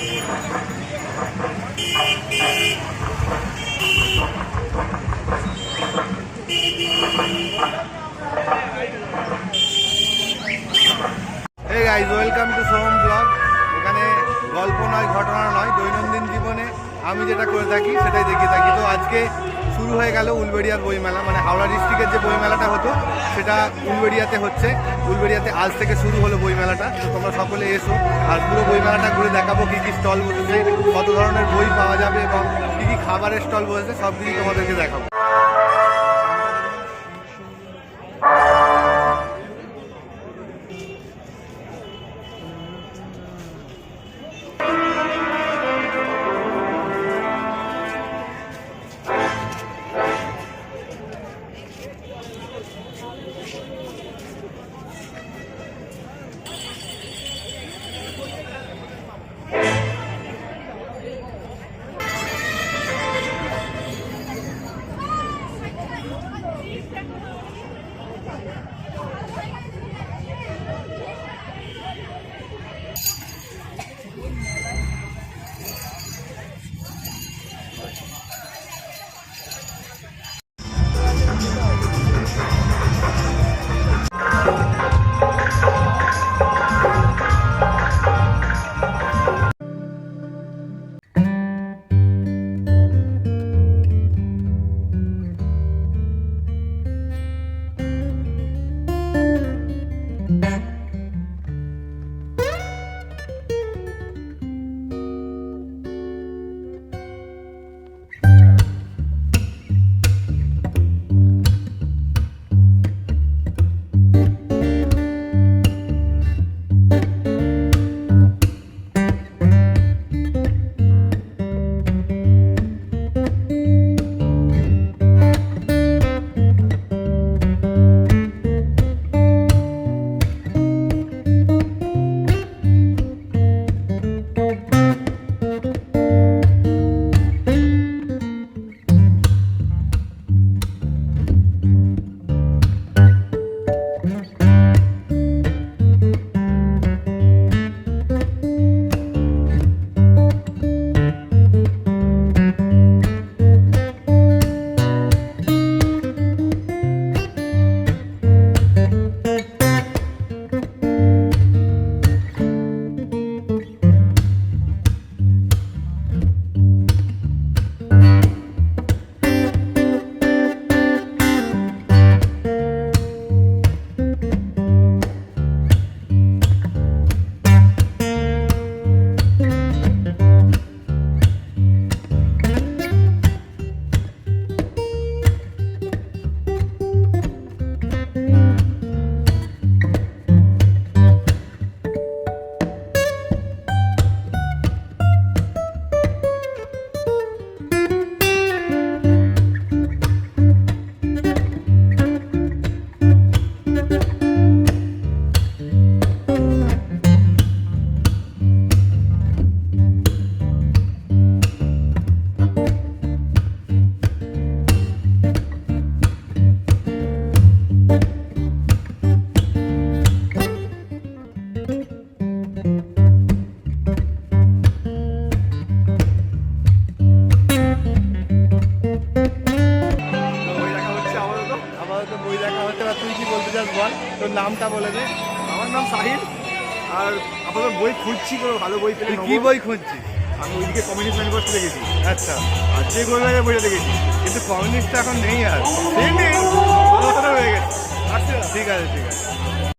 Thank you. আমি যেটা করে থাকি, সেটাই দেখে থাকি। তো আজকে শুরু হয়ে গেল উলবেড়িয়ার বইমেলা মানে হাওড়া ডিস্ট্রিক্টের যে বইমেলাটা হতো, সেটা উলবেড়িয়াতে হচ্ছে। উলবেড়িয়াতে আজ থেকে শুরু হলো বইমেলাটা। তো তোমরা সকলে এসো, আর পুরো বইমেলাটা ঘুরে দেখাবো কী কী স্টল বসেছে, কত ধরনের বই পাওয়া যাবে এবং কী কী খাবারের স্টল বসেছে সব কিছু তোমাদেরকে দেখাবো। বই বল তোর নামটা বলে দে। আমার নাম সাহিল আর আপাতত বই খুঁজছি কোনো ভালো বই পেলে কি বই খুঁজছি আমি ওইদিকে কমিউনিস্ট ম্যানিফেস্টো দেখেছি। আচ্ছা। আর যে গোলবাগের বইটা দেখেছি কিন্তু কমিউনিস্ট এখন নেই আর। সেই নেই হয়ে গেছে। আচ্ছা ঠিক আছে ঠিক আছে।